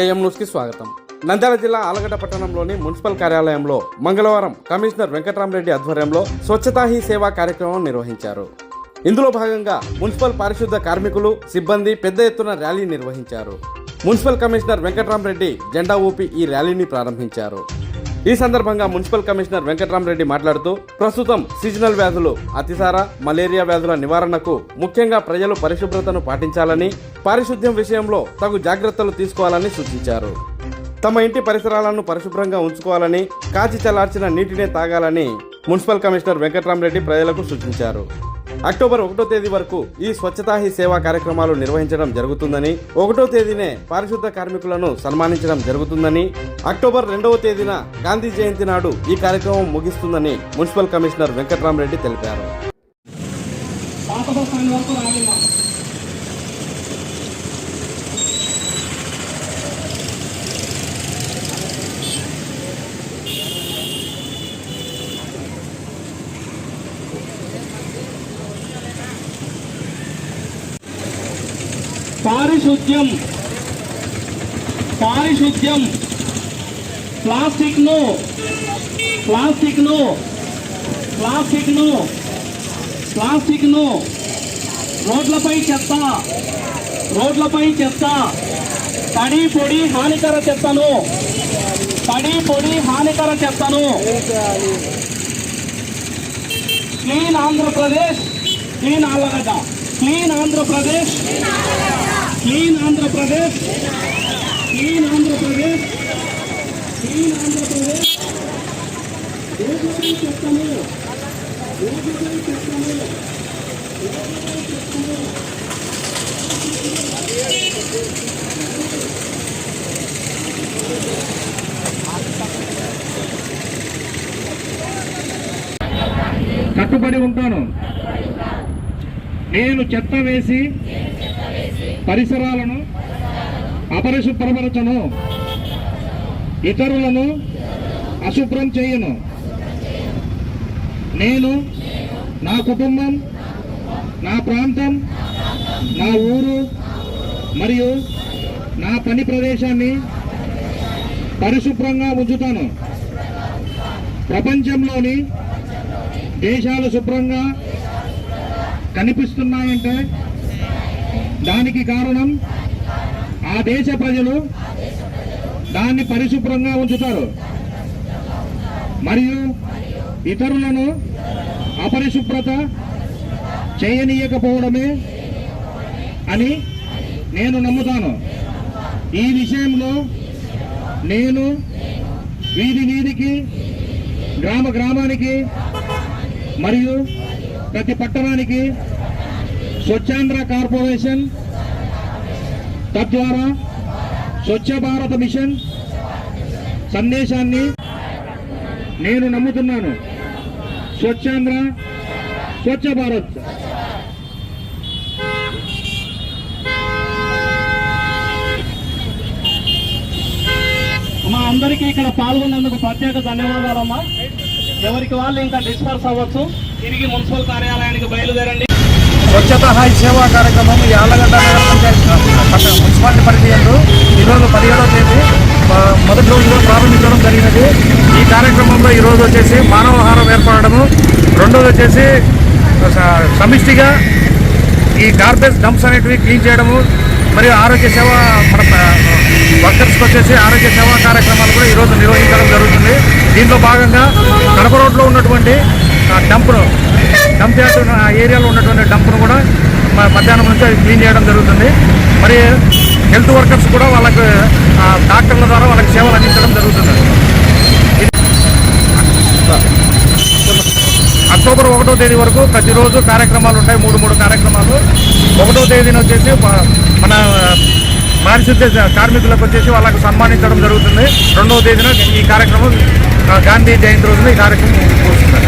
AM న్యూస్కి స్వాగతం. నంద్యాల జిల్లా ఆలగడ్డ పట్టణంలోని మున్సిపల్ కార్యాలయంలో మంగళవారం కమిషనర్ వెంకటరామరెడ్డి ఆధ్వర్యంలో స్వచ్ఛతా హీ సేవా కార్యక్రమం నిర్వహించారు. ఇందులో భాగంగా మున్సిపల్ పారిశుద్ధ కార్మికులు సిబ్బంది పెద్ద ఎత్తున ర్యాలీ నిర్వహించారు. మున్సిపల్ కమిషనర్ వెంకటరామరెడ్డి జెండా ఊపి ఈ ర్యాలీని ప్రారంభించారు. ఈ సందర్భంగా మున్సిపల్ కమిషనర్ వెంకట్రామరెడ్డి మాట్లాడుతూ ప్రస్తుతం సీజనల్ వ్యాధులు అతిసార మలేరియా వ్యాధుల నివారణకు ముఖ్యంగా ప్రజలు పరిశుభ్రతను పాటించాలని పారిశుద్ధ్యం విషయంలో తగు జాగ్రత్తలు తీసుకోవాలని సూచించారు. తమ ఇంటి పరిసరాలను పరిశుభ్రంగా ఉంచుకోవాలని కాచి చల్లార్చిన నీటినే తాగాలని మున్సిపల్ కమిషనర్ వెంకట్రామరెడ్డి ప్రజలకు సూచించారు. అక్టోబర్ ఒకటో తేదీ వరకు ఈ స్వచ్ఛతా హీ సేవా కార్యక్రమాలు నిర్వహించడం జరుగుతుందని ఒకటో తేదీనే పారిశుద్ధ కార్మికులను సన్మానించడం జరుగుతుందని అక్టోబర్ రెండవ తేదీన గాంధీ జయంతి నాడు ఈ కార్యక్రమం ముగిస్తుందని మున్సిపల్ కమిషనర్ వెంకట్రామరెడ్డి తెలిపారు. పారిశుద్ధ్యం. పారిశుద్ధ్యం. ప్లాస్టిక్ను. ప్లాస్టిక్ను. ప్లాస్టిక్ను. ప్లాస్టిక్ను. రోడ్లపై చెత్త. రోడ్లపై చెత్త. తడి పొడి హానికర చెత్తను. తడి పొడి హానికర చెత్తను. Clean Andhra Pradesh. Clean Allagadda clean Andhra Pradesh. Clean Andhra Pradesh clean Andhra Pradesh clean Andhra Pradesh. రోడ్లపై చెత్తను రోడ్లపై చెత్తను కట్టుబడి ఉంటాను. నేను చెత్త వేసి పరిసరాలను అపరిశుభ్రపరచను. ఇతరులను అశుభ్రం చేయను. నేను నా కుటుంబం నా ప్రాంతం నా ఊరు మరియు నా పని ప్రదేశాన్ని పరిశుభ్రంగా ఉంచుతాను. ప్రపంచంలోని దేశాలు శుభ్రంగా కనిపిస్తున్నాయంటే దానికి కారణం ఆ దేశ ప్రజలు దాన్ని పరిశుభ్రంగా ఉంచుతారు. మరియు ఇతరులను అపరిశుభ్రత చేయనీయకపోవడమే అని నేను నమ్ముతాను. ఈ విషయంలో నేను వీధి వీధికి గ్రామ గ్రామానికి మరియు ప్రతి పట్టణానికి స్వచ్ఛాంధ్ర కార్పొరేషన్ తద్వారా స్వచ్ఛ భారత మిషన్ సందేశాన్ని నేను నమ్ముతున్నాను. స్వచ్ఛాంధ్ర స్వచ్ఛ భారత్. మా అందరికీ ఇక్కడ పాల్గొన్నందుకు ప్రత్యేక ధన్యవాదాలమ్మా. ఎవరికి వాళ్ళు ఇంకా డిస్పర్స్ అవ్వచ్చు తిరిగి మున్సిపల్ కార్యాలయానికి బయలుదేరండి. స్వచ్ఛత హై సేవా కార్యక్రమం ఈ నగర పంచాయతీ మున్సిపాలిటీ పరిధి యందు ఈరోజు పదిహేడవ తేదీ మొదటి రోజులో ప్రారంభించడం జరిగినది. ఈ కార్యక్రమంలో ఈరోజు వచ్చేసి మానవహారం ఏర్పడము రెండోది వచ్చేసి సమిష్టిగా ఈ గార్బేజ్ డంప్స్ అనేటివి క్లీన్ చేయడము. మరియు ఆరోగ్య సేవ మన వర్కర్స్కి వచ్చేసి ఆరోగ్య సేవా కార్యక్రమాలు కూడా ఈరోజు నిర్వహించడం జరుగుతుంది. దీంట్లో భాగంగా కడప రోడ్లో ఉన్నటువంటి డంప్ను డంప్ యార్డ్ ఆ ఏరియాలో ఉన్నటువంటి డంప్ను కూడా మధ్యాహ్నం నుంచి అది క్లీన్ చేయడం జరుగుతుంది. మరి హెల్త్ వర్కర్స్ కూడా వాళ్ళకు డాక్టర్ల ద్వారా వాళ్ళకి సేవలు అందించడం జరుగుతుంది. అక్టోబర్ ఒకటో తేదీ వరకు ప్రతిరోజు కార్యక్రమాలు ఉంటాయి మూడు మూడు కార్యక్రమాలు. ఒకటో తేదీన వచ్చేసి మన పారిశుద్ధ్య కార్మికులకు వచ్చేసి వాళ్ళకు సన్మానించడం జరుగుతుంది. రెండవ తేదీన ఈ కార్యక్రమం గాంధీ జయంతి రోజున ఈ కార్యక్రమం ముగుస్తుంది